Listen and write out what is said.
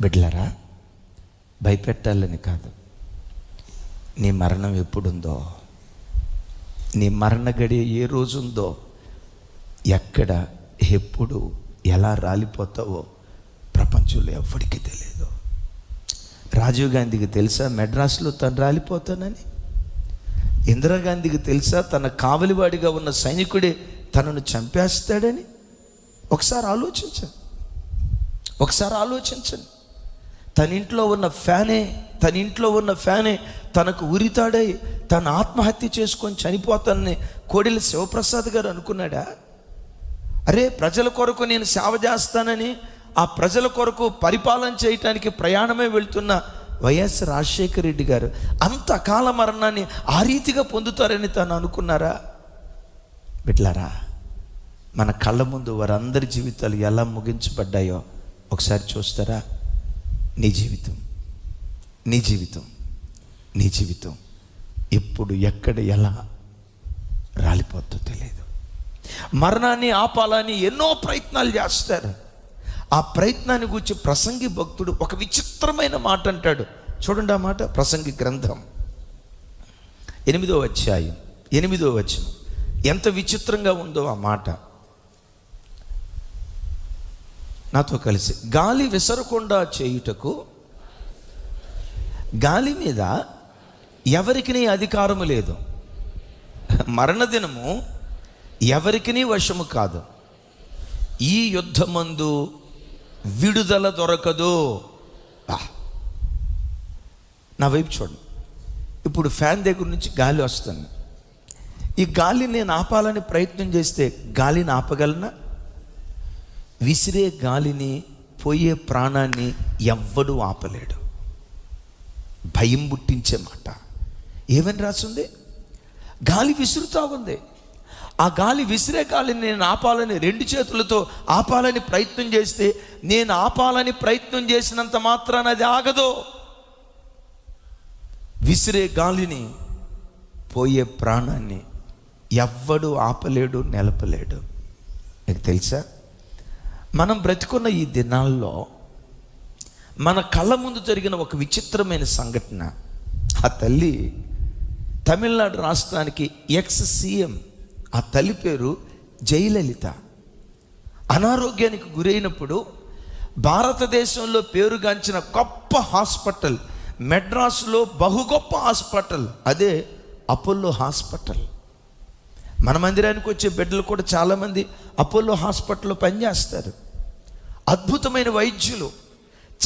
బిడ్లరా భయపెట్టాలని కాదు. నీ మరణం ఎప్పుడుందో నీ మరణ గడియ ఏ రోజుందో ఎక్కడ ఎప్పుడు ఎలా రాలిపోతావో ప్రపంచంలో ఎవరికి తెలియదు రాజీవ్ గాంధీకి తెలుసా మెడ్రాస్లో తను రాలిపోతానని? ఇందిరాగాంధీకి తెలుసా తన కావలివాడిగా ఉన్న సైనికుడే తనను చంపేస్తాడని? ఒకసారి ఆలోచించండి ఒకసారి ఆలోచించండి. తన ఇంట్లో ఉన్న ఫ్యానే తన ఇంట్లో ఉన్న ఫ్యానే తనకు ఉరితాడై తను ఆత్మహత్య చేసుకొని చనిపోతానని కోడెల శివప్రసాద్ గారు అనుకున్నాడా? అరే ప్రజల కొరకు నేను సేవ చేస్తానని ఆ ప్రజల కొరకు పరిపాలన చేయటానికి ప్రయాణమే వెళ్తున్న వైఎస్ రాజశేఖర రెడ్డి గారు అంత అకాల మరణాన్ని ఆ రీతిగా పొందుతారని తను అనుకున్నారా? బిడ్లారా మన కళ్ళ ముందు వారందరి జీవితాలు ఎలా ముగించబడ్డాయో ఒకసారి చూస్తారా? నీ జీవితం. నీ జీవితం. నీ జీవితం ఎప్పుడు ఎక్కడ ఎలా రాలిపోద్దో తెలియదు మరణాన్ని ఆపాలని ఎన్నో ప్రయత్నాలు చేస్తారు. ఆ ప్రయత్నాన్ని గురించి ప్రసంగి భక్తుడు ఒక విచిత్రమైన మాట అంటాడు. చూడండి ఆ మాట ప్రసంగి గ్రంథం. ఎనిమిదో అధ్యాయం ఎనిమిదో వచ్చిన ఎంత విచిత్రంగా ఉందో ఆ మాట. నాతో కలిసి. గాలి విసరకుండా చేయుటకు గాలి మీద ఎవరికి అధికారము లేదు. మరణదినము ఎవరికి వశము కాదు. ఈ యుద్ధమందు విడుదల దొరకదు. నా వైపు చూడండి. ఇప్పుడు ఫ్యాన్ దగ్గర నుంచి గాలి వస్తుంది. ఈ గాలి నేను ఆపాలని ప్రయత్నం చేస్తే గాలిని ఆపగలనా? విసిరే గాలిని పోయే ప్రాణాన్ని ఎవ్వడూ ఆపలేడు. భయం పుట్టించే మాట. ఏమని రాసింది? గాలి విసురుతా ఉంది. ఆ గాలి విసిరే గాలిని నేను ఆపాలని రెండు చేతులతో ఆపాలని ప్రయత్నం చేస్తే నేను ఆపాలని ప్రయత్నం చేసినంత మాత్రాన అది ఆగదు. విసిరే గాలిని పోయే ప్రాణాన్ని ఎవ్వడు ఆపలేడు నిలపలేడు. మీకు తెలుసా? మనం బ్రతికున్న ఈ దినాల్లో మన కళ్ళ ముందు జరిగిన ఒక విచిత్రమైన సంఘటన. ఆ తల్లి తమిళనాడు రాష్ట్రానికి ఎక్స్ సీఎం ఆ తల్లి పేరు జయలలిత. అనారోగ్యానికి గురైనప్పుడు భారతదేశంలో పేరుగాంచిన గొప్ప హాస్పిటల్ మెడ్రాస్లో బహు గొప్ప హాస్పిటల్ అదే అపోలో హాస్పిటల్. మన మందిరానికి వచ్చే బిడ్డలు కూడా చాలామంది అపోలో హాస్పిటల్లో పనిచేస్తారు. అద్భుతమైన వైద్యులు.